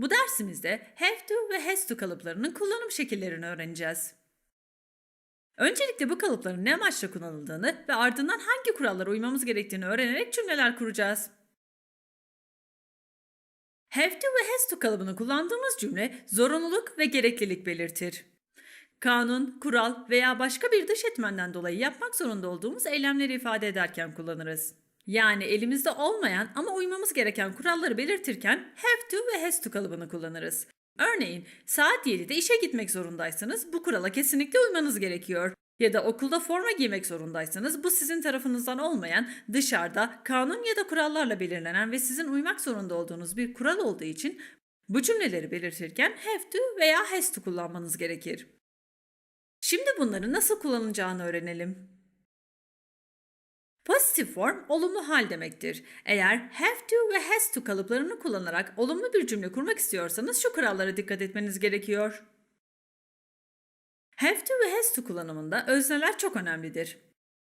Bu dersimizde have to ve has to kalıplarının kullanım şekillerini öğreneceğiz. Öncelikle bu kalıpların ne amaçla kullanıldığını ve ardından hangi kurallara uymamız gerektiğini öğrenerek cümleler kuracağız. Have to ve has to kalıbını kullandığımız cümle zorunluluk ve gereklilik belirtir. Kanun, kural veya başka bir dış etmenden dolayı yapmak zorunda olduğumuz eylemleri ifade ederken kullanırız. Yani elimizde olmayan ama uymamız gereken kuralları belirtirken have to ve has to kalıbını kullanırız. Örneğin saat 7'de işe gitmek zorundaysanız bu kurala kesinlikle uymanız gerekiyor. Ya da okulda forma giymek zorundaysanız bu sizin tarafınızdan olmayan dışarıda kanun ya da kurallarla belirlenen ve sizin uymak zorunda olduğunuz bir kural olduğu için bu cümleleri belirtirken have to veya has to kullanmanız gerekir. Şimdi bunları nasıl kullanılacağını öğrenelim. Pozitif form olumlu hal demektir. Eğer have to ve has to kalıplarını kullanarak olumlu bir cümle kurmak istiyorsanız şu kurallara dikkat etmeniz gerekiyor. Have to ve has to kullanımında özneler çok önemlidir.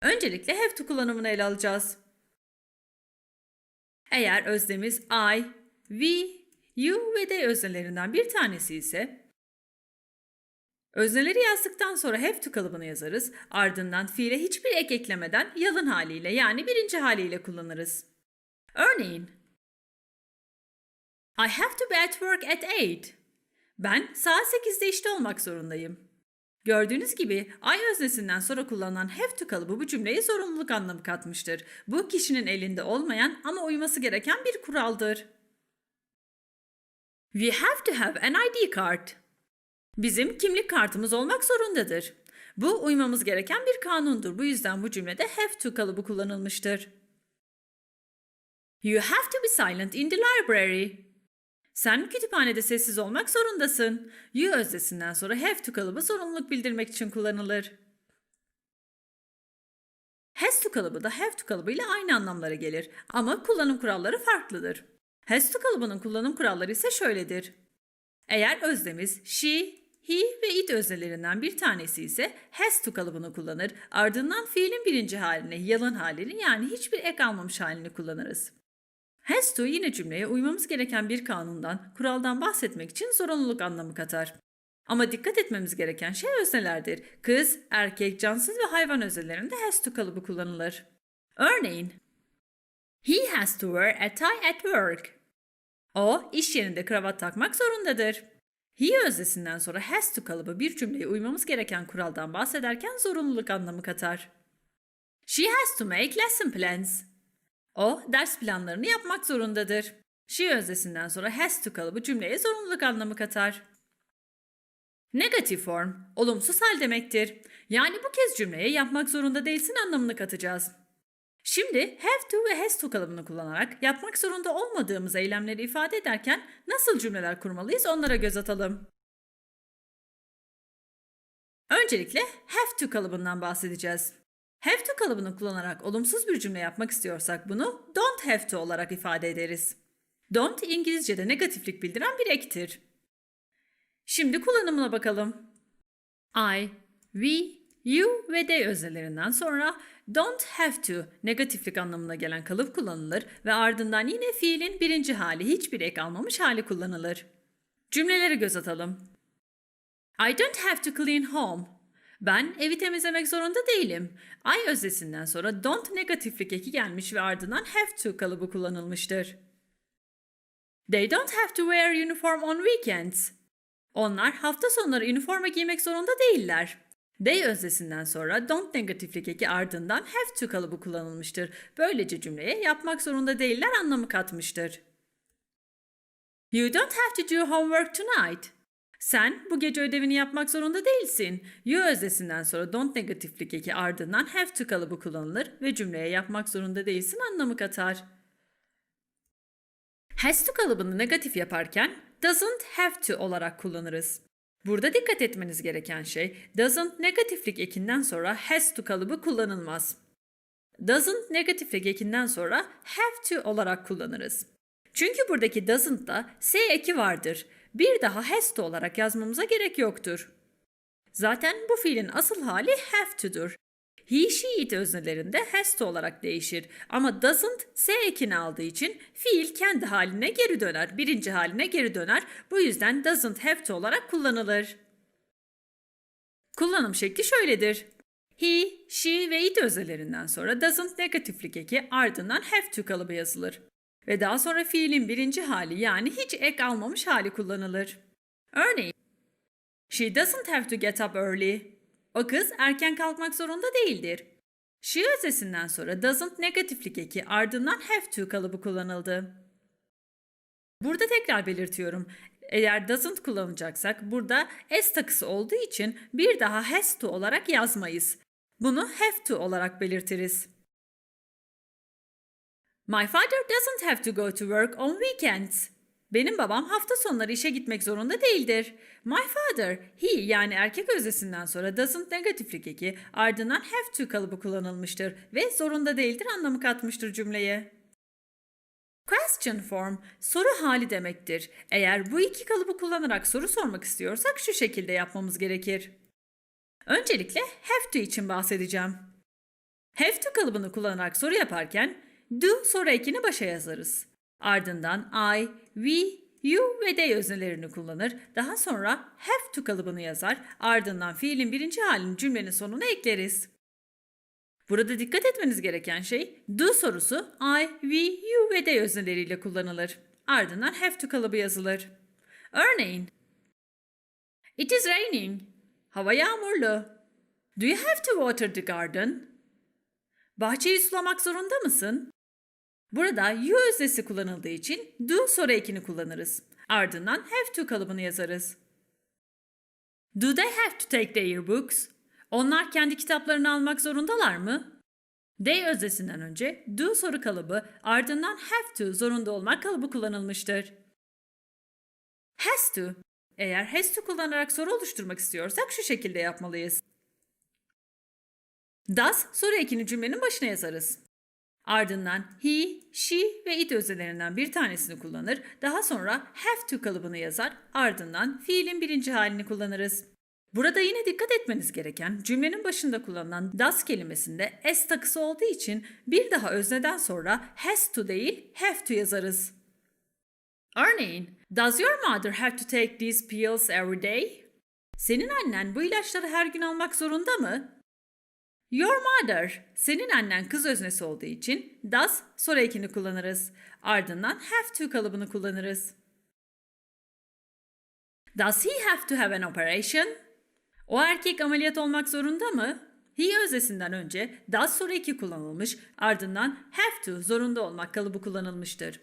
Öncelikle have to kullanımını ele alacağız. Eğer öznemiz I, we, you ve they öznelerinden bir tanesi ise Özneleri yazdıktan sonra have to kalıbını yazarız. Ardından fiile hiçbir ek eklemeden yalın haliyle yani birinci haliyle kullanırız. Örneğin I have to be at work at 8. Ben saat 8'de işte olmak zorundayım. Gördüğünüz gibi I öznesinden sonra kullanılan have to kalıbı bu cümleye zorunluluk anlamı katmıştır. Bu kişinin elinde olmayan ama uyması gereken bir kuraldır. We have to have an ID card. Bizim kimlik kartımız olmak zorundadır. Bu uymamız gereken bir kanundur. Bu yüzden bu cümlede have to kalıbı kullanılmıştır. You have to be silent in the library. Sen kütüphanede sessiz olmak zorundasın. You öznesinden sonra have to kalıbı zorunluluk bildirmek için kullanılır. Has to kalıbı da have to kalıbı ile aynı anlamlara gelir ama kullanım kuralları farklıdır. Has to kalıbının kullanım kuralları ise şöyledir. Eğer öznemiz she, he ve it öznelerinden bir tanesi ise has to kalıbını kullanır. Ardından fiilin birinci halini, yalın halini yani hiçbir ek almamış halini kullanırız. Has to yine cümleye uymamız gereken bir kanundan, kuraldan bahsetmek için zorunluluk anlamı katar. Ama dikkat etmemiz gereken şey öznelerdir. Kız, erkek, cansız ve hayvan öznelerinde has to kalıbı kullanılır. Örneğin, He has to wear a tie at work. O, iş yerinde kravat takmak zorundadır. He öznesinden sonra has to kalıbı bir cümleye uymamız gereken kuraldan bahsederken zorunluluk anlamı katar. She has to make lesson plans. O, ders planlarını yapmak zorundadır. She öznesinden sonra has to kalıbı cümleye zorunluluk anlamı katar. Negatif form, olumsuz hal demektir. Yani bu kez cümleye yapmak zorunda değilsin anlamını katacağız. Şimdi have to ve has to kalıbını kullanarak yapmak zorunda olmadığımız eylemleri ifade ederken nasıl cümleler kurmalıyız onlara göz atalım. Öncelikle have to kalıbından bahsedeceğiz. Have to kalıbını kullanarak olumsuz bir cümle yapmak istiyorsak bunu don't have to olarak ifade ederiz. Don't İngilizce'de negatiflik bildiren bir ektir. Şimdi kullanımına bakalım. I, we, you ve they öznelerinden sonra don't have to negatiflik anlamına gelen kalıp kullanılır ve ardından yine fiilin birinci hali hiçbir ek almamış hali kullanılır. Cümlelere göz atalım. I don't have to clean home. Ben evi temizlemek zorunda değilim. I öznesinden sonra don't negatiflik eki gelmiş ve ardından have to kalıbı kullanılmıştır. They don't have to wear uniform on weekends. Onlar hafta sonları üniforma giymek zorunda değiller. They öznesinden sonra don't negatiflik eki ardından have to kalıbı kullanılmıştır. Böylece cümleye yapmak zorunda değiller anlamı katmıştır. You don't have to do homework tonight. Sen bu gece ödevini yapmak zorunda değilsin. You öznesinden sonra don't negatiflik eki ardından have to kalıbı kullanılır ve cümleye yapmak zorunda değilsin anlamı katar. Has to kalıbını negatif yaparken doesn't have to olarak kullanırız. Burada dikkat etmeniz gereken şey doesn't negatiflik ekinden sonra has to kalıbı kullanılmaz. Doesn't negatiflik ekinden sonra have to olarak kullanırız. Çünkü buradaki doesn't'ta s eki vardır. Bir daha has to olarak yazmamıza gerek yoktur. Zaten bu fiilin asıl hali have to'dur. He, she, it öznelerinde has to olarak değişir. Ama doesn't s ekini aldığı için fiil kendi haline geri döner. Birinci haline geri döner. Bu yüzden doesn't have to olarak kullanılır. Kullanım şekli şöyledir. He, she ve it öznelerinden sonra doesn't negatiflik eki ardından have to kalıbı yazılır. Ve daha sonra fiilin birinci hali yani hiç ek almamış hali kullanılır. Örneğin, She doesn't have to get up early. O kız erken kalkmak zorunda değildir. She öznesinden sonra doesn't negatiflik eki ardından have to kalıbı kullanıldı. Burada tekrar belirtiyorum. Eğer doesn't kullanacaksak burada s takısı olduğu için bir daha has to olarak yazmayız. Bunu have to olarak belirtiriz. My father doesn't have to go to work on weekends. Benim babam hafta sonları işe gitmek zorunda değildir. My father, he yani erkek öznesinden sonra doesn't negatiflik eki ardından have to kalıbı kullanılmıştır ve zorunda değildir anlamı katmıştır cümleye. Question form soru hali demektir. Eğer bu iki kalıbı kullanarak soru sormak istiyorsak şu şekilde yapmamız gerekir. Öncelikle have to için bahsedeceğim. Have to kalıbını kullanarak soru yaparken do soru ekini başa yazarız. Ardından I, we, you ve they öznelerini kullanır. Daha sonra have to kalıbını yazar. Ardından fiilin birinci halini cümlenin sonuna ekleriz. Burada dikkat etmeniz gereken şey do sorusu I, we, you ve they özneleriyle kullanılır. Ardından have to kalıbı yazılır. Örneğin It is raining. Hava yağmurlu. Do you have to water the garden? Bahçeyi sulamak zorunda mısın? Burada you öznesi kullanıldığı için do soru ekini kullanırız. Ardından have to kalıbını yazarız. Do they have to take their books? Onlar kendi kitaplarını almak zorundalar mı? They öznesinden önce do soru kalıbı ardından have to zorunda olmak kalıbı kullanılmıştır. Has to. Eğer has to kullanarak soru oluşturmak istiyorsak şu şekilde yapmalıyız. Does soru ekini cümlenin başına yazarız. Ardından he, she ve it öznelerinden bir tanesini kullanır. Daha sonra have to kalıbını yazar. Ardından fiilin birinci halini kullanırız. Burada yine dikkat etmeniz gereken cümlenin başında kullanılan does kelimesinde s takısı olduğu için bir daha özneden sonra has to değil have to yazarız. Örneğin, Does your mother have to take these pills every day? Senin annen bu ilaçları her gün almak zorunda mı? Your mother, senin annen kız öznesi olduğu için does soru ekini kullanırız. Ardından have to kalıbını kullanırız. Does he have to have an operation? O erkek ameliyat olmak zorunda mı? He öznesinden önce does soru eki kullanılmış, ardından have to zorunda olmak kalıbı kullanılmıştır.